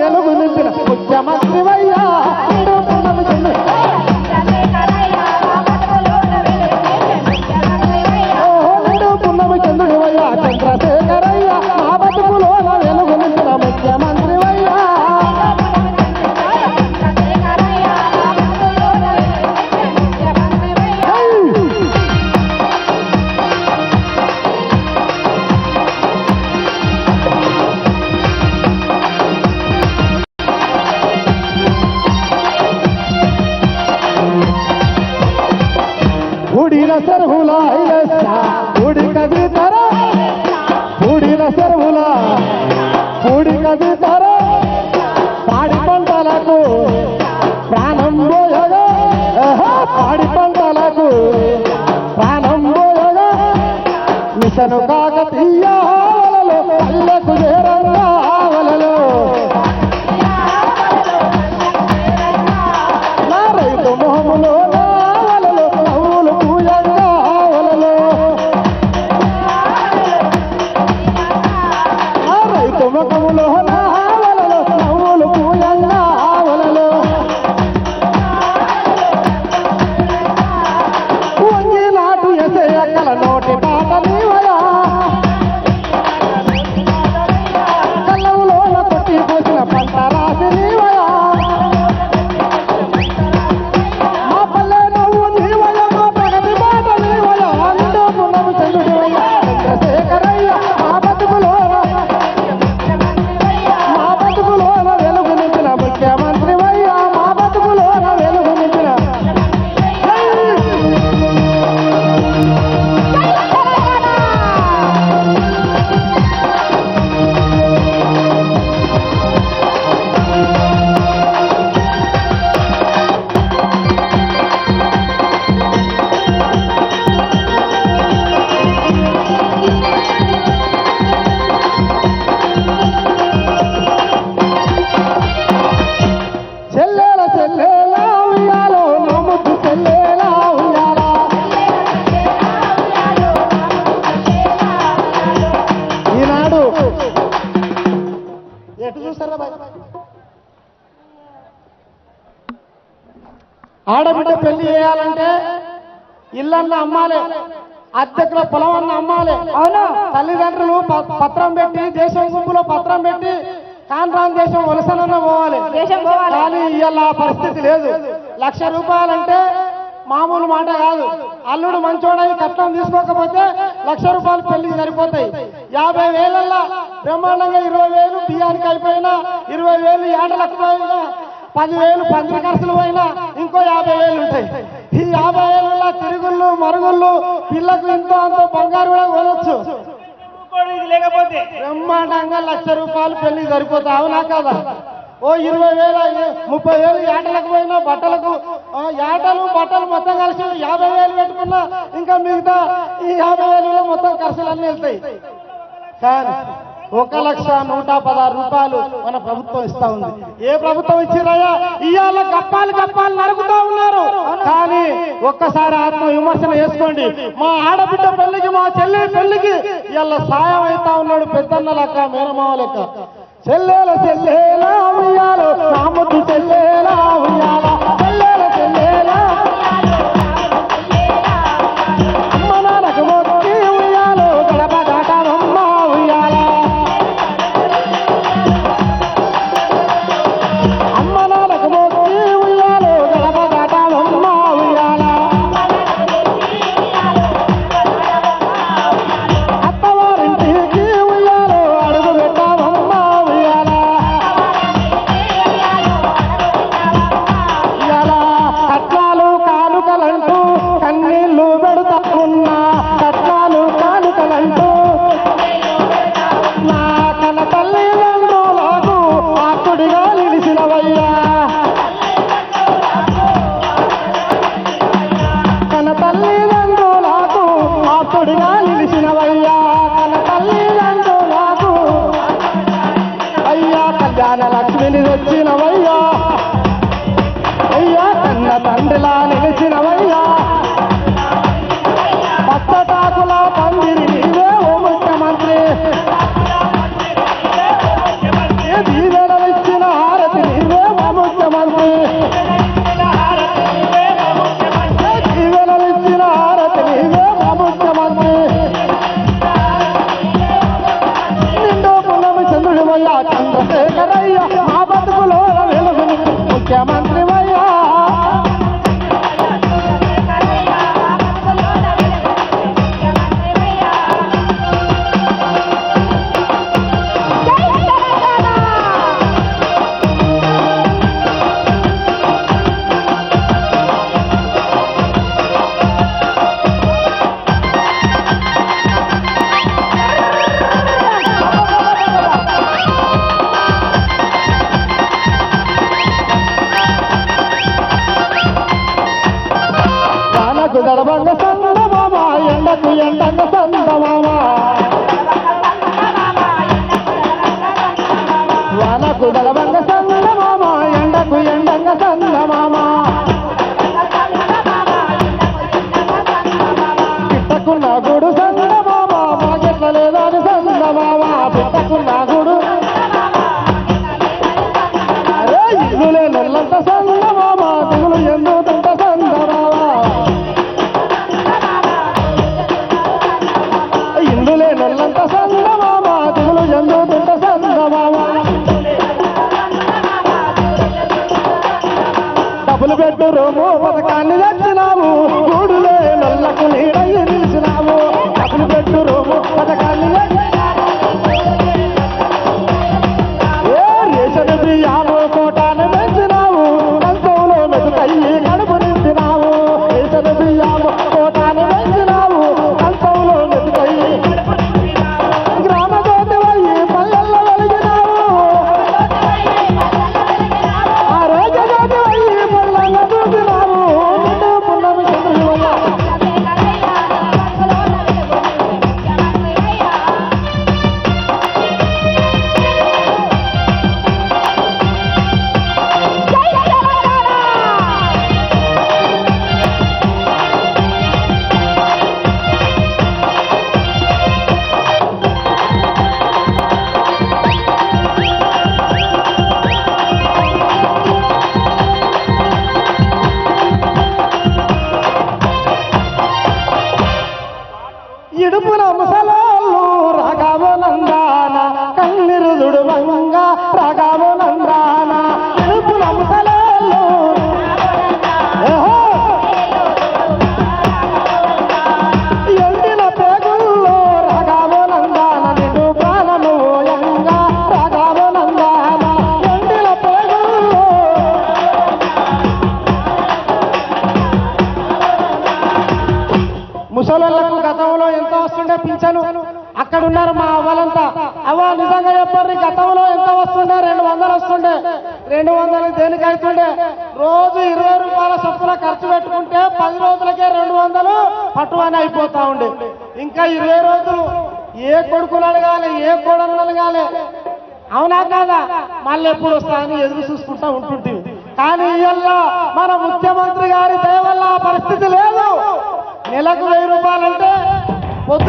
ya lo me ఉడిన సరువుల ఉడి కవితర ఉడిన సరువుల ఉడి కవితర పాడి పంటలకు ప్రాణం పోయగా. పాడి పంటలకు ప్రాణం పోయగా. మిషను కాకతీయ పల్లెకు చేరంగా నా రైతు మొహములో ఆడబిడ్డ పెళ్ళి చేయాలంటే ఇల్లన్న అమ్మాలే అద్దెకుల పొలం అన్న అమ్మాలే. అవును? తల్లిదండ్రులు పత్రం పెట్టి దేశం గుంపులో పత్రం పెట్టి కాంట్రాన్ దేశం వలసనన్న పోవాలి. కానీ ఇవాళ పరిస్థితి లేదు. లక్ష రూపాయలంటే మామూలు మాట కాదు. అల్లుడు మంచోడై కట్నం తీసుకోకపోతే లక్ష రూపాయలు పెళ్ళికి సరిపోతాయి. యాభై వేలల్లా బ్రహ్మాండంగా ఇరవై వేలు బియ్యానికి అయిపోయినా ఇరవై వేలు ఏటలకు పోయినా పదివేలు పందిరి ఖర్చులు పోయినా ఇంకో యాభై వేలు ఉంటాయి. ఈ యాభై వేల తిరుగుళ్ళు మరుగుళ్ళు పిల్లకు ఇంతో అంతో బంగారు కూడా కొనొచ్చు. లేకపోతే. బ్రహ్మాండంగా లక్ష రూపాయలు పెళ్ళి సరిపోతాయి. అవునా కదా? ఓ ఇరవై వేల ముప్పై వేలు ఏటలకు పోయినా బట్టలకు. ఏటలు బట్టలు మొత్తం కలిసి యాభై వేలు పెట్టుకున్నా ఇంకా మిగతా ఈ యాభై వేలు మొత్తం ఖర్చులు అన్నీ వెళ్తాయి. సార్ ఒక లక్ష నూట పదహారు రూపాయలు మన ప్రభుత్వం ఇస్తా ఉంది. ఏ ప్రభుత్వం ఇచ్చిరాయా ఇవాళ గప్పాలు గప్పాలు నరుకుతా ఉన్నారు. కానీ ఒక్కసారి ఆత్మ విమర్శన చేసుకోండి. మా ఆడబిడ్డ పెళ్ళికి మా చెల్లి పెళ్ళికి ఇవాళ సాయం అవుతా ఉన్నాడు పెద్దన్న లెక్క మేనమావ లెక్క. చెల్లెల చెల్లెల ఉయ్యాలో నాముద్దు చెల్లె ఎండకు ఎండంగ సందమామ వానకు డబ్బులు పెట్టు రోము పథకాన్ని తెచ్చినావు. ముసలోళ్ళకు గతంలో ఎంత వస్తుండే పింఛను? అక్కడ ఉన్నారు మా వాళ్ళంతా అవ్వ నిజంగా చెప్పండి గతంలో ఎంత వస్తుండే? రెండు వందలు వస్తుండే. రెండు వందలు దేనికి అవుతుండే రోజు ఇరవై రూపాయల చొప్పున ఖర్చు పెట్టుకుంటే పది రోజులకే రెండు వందలు పట్టువని అయిపోతా ఉండే. ఇంకా ఇరవై రోజులు ఏ కొడుకులు అడగాలి ఏ కోడలు అడగాలి? అవునా కాదా? మళ్ళీ ఎప్పుడు వస్తాయని ఎదురు చూసుకుంటా ఉంటుంటివి. కానీ ఇవాళ మన ముఖ్యమంత్రి గారి దయ వల్ల పరిస్థితి లేదు. నెలకు వెయ్యి రూపాయలంటే పొద్దున